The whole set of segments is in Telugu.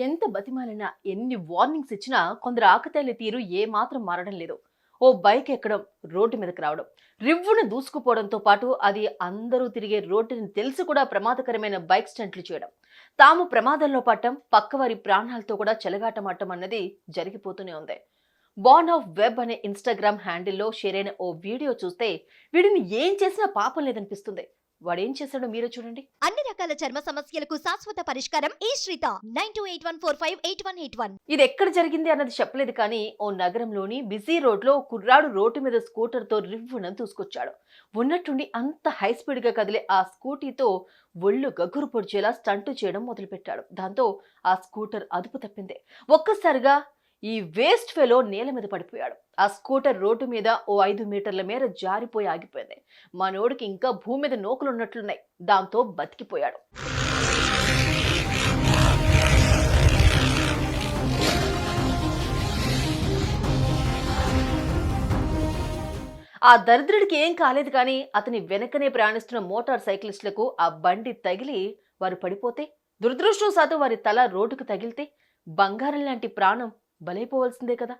ఎంత బతిమాలినా ఎన్ని వార్నింగ్స్ ఇచ్చినా కొందరు ఆకతాయిల తీరు ఏమాత్రం మారడం లేదు. ఓ బైక్ ఎక్కడం రోడ్డు మీదకి రావడం రివ్వున దూసుకుపోవడంతో పాటు అది అందరూ తిరిగే రోడ్డుని తెలిసి కూడా ప్రమాదకరమైన బైక్ స్టంట్లు చేయడం తాము ప్రమాదంలో పట్టం పక్కవారి ప్రాణాలతో కూడా చెలగాటమాటం అన్నది జరిగిపోతూనే ఉంది. బాన్ ఆఫ్ వెబ్ అనే ఇన్స్టాగ్రామ్ హ్యాండిల్లో షేర్ అయిన ఓ వీడియో చూస్తే వీడిని ఏం చేసినా పాపం లేదనిపిస్తుంది. వాడేం చేశాడో మీరే చూడండి. అన్ని రకాల చర్మ సమస్యలకు శాశ్వత పరిష్కారం ఈ శ్రీత. Nine two eight one four five eight one eight one. ఇది ఎక్కడ జరిగింది అన్నది చెప్పలేదు కానీ ఓ నగరంలోని బిజీ రోడ్లో ఓ కుర్రాడు రోడ్డు మీద స్కూటర్తో రివ్వున దూసుకొచ్చాడు ఉన్నట్టుండి అంత హై స్పీడ్గా కదిలే ఆ స్కూటీతో ఒళ్ళు గగ్గురు పొడిచేలా స్టంటు చేయడం మొదలుపెట్టాడు. దాంతో ఆ స్కూటర్ అదుపు తప్పింది. ఒక్కసారిగా ఈ వేస్ట్ ఫెలో నేల మీద పడిపోయాడు. ఆ స్కూటర్ రోడ్డు మీద ఓ ఐదు మీటర్ల మేర జారిపోయి ఆగిపోయింది. మనోడికి ఇంకా భూమి మీద నోకులు ఉన్నట్లున్నాయి. దాంతో బతికిపోయాడు. ఆ దరిద్రుడికి ఏం కాలేదు కానీ అతని వెనకనే ప్రయాణిస్తున్న మోటార్ సైక్లిస్టులకు ఆ బండి తగిలి వారు పడిపోతే దురదృష్టవశాత్తు వారి తల రోడ్డుకు తగిలితే బంగారం లాంటి ప్రాణం బలైపోవలసిందే కదా.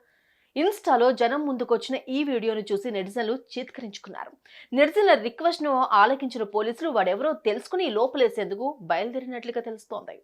ఇన్స్టాలో జనం ముందుకొచ్చిన ఈ వీడియోను చూసి నెటిజన్లు చీత్కరించుకున్నారు. నెటిజన్ల రిక్వెస్ట్ను ఆలకించిన పోలీసులు వాడెవరో తెలుసుకుని లోపలేసేందుకు బయలుదేరినట్లుగా తెలుస్తోంది.